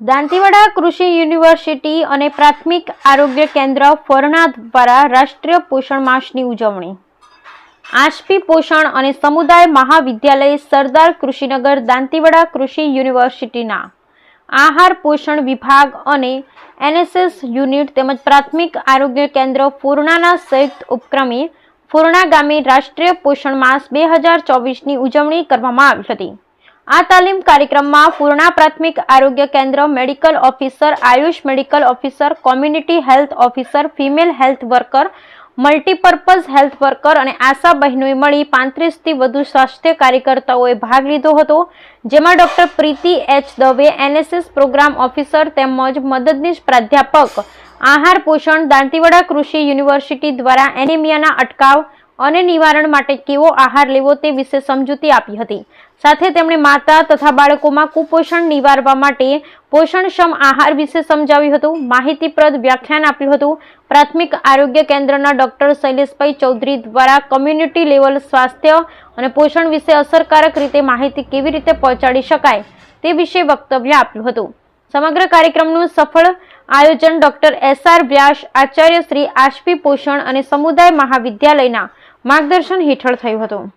દાંતીવાડા કૃષિ યુનિવર્સિટી અને પ્રાથમિક આરોગ્ય કેન્દ્ર ફોરણા દ્વારા રાષ્ટ્રીય પોષણ માસની ઉજવણી. આશપી પોષણ અને સમુદાય મહાવિદ્યાલય સરદાર કૃષિનગર દાંતીવાડા કૃષિ યુનિવર્સિટીના આહાર પોષણ વિભાગ અને એનએસએસ યુનિટ તેમજ પ્રાથમિક આરોગ્ય કેન્દ્ર ફોરણાના સંયુક્ત ઉપક્રમે ફોરણા ગામે રાષ્ટ્રીય પોષણ માસ બે હજાર ચોવીસની ઉજવણી કરવામાં આવી હતી. આ તાલીમ કાર્યક્રમમાં પૂર્ણા પ્રાથમિક આરોગ્ય કેન્દ્ર medical officer, Ayush medical officer, community health officer, female health worker, multipurpose health worker અને આશા બહેનોએ મળી પાંત્રીસથી વધુ સ્વાસ્થ્ય કાર્યકર્તાઓએ ભાગ લીધો હતો, જેમાં doctor Priti H Dave, NSS programme officer તેમજ મદદનીશ પ્રાધ્યાપક, આહાર પોષણ દાંતીવાડા કૃષિ યુનિવર્સિટી દ્વારા એનિમિયાના અટકાવ અને નિવારણ માટે કેવો આહાર લેવો તે વિશે સમજૂતી આપી હતી. સાથે તેમણે માતા તથા બાળકોમાં કુપોષણ નિવારવા માટે પોષણક્ષમ આહાર વિશે સમજાવ્યું હતું. માહિતીપ્રદ વ્યાખ્યાન આપ્યું હતું. પ્રાથમિક આરોગ્ય કેન્દ્રના ડોક્ટર શૈલેષભાઈ ચૌધરી દ્વારા કમ્યુનિટી લેવલ સ્વાસ્થ્ય અને પોષણ વિશે અસરકારક રીતે માહિતી કેવી રીતે પહોંચાડી શકાય તે વિશે વક્તવ્ય આપ્યું હતું. સમગ્ર કાર્યક્રમનું સફળ આયોજન ડોક્ટર એસ આર વ્યાસ, આચાર્ય શ્રી આશપી પોષણ અને સમુદાય મહાવિદ્યાલયના માર્ગદર્શન હેઠળ થયું હતું.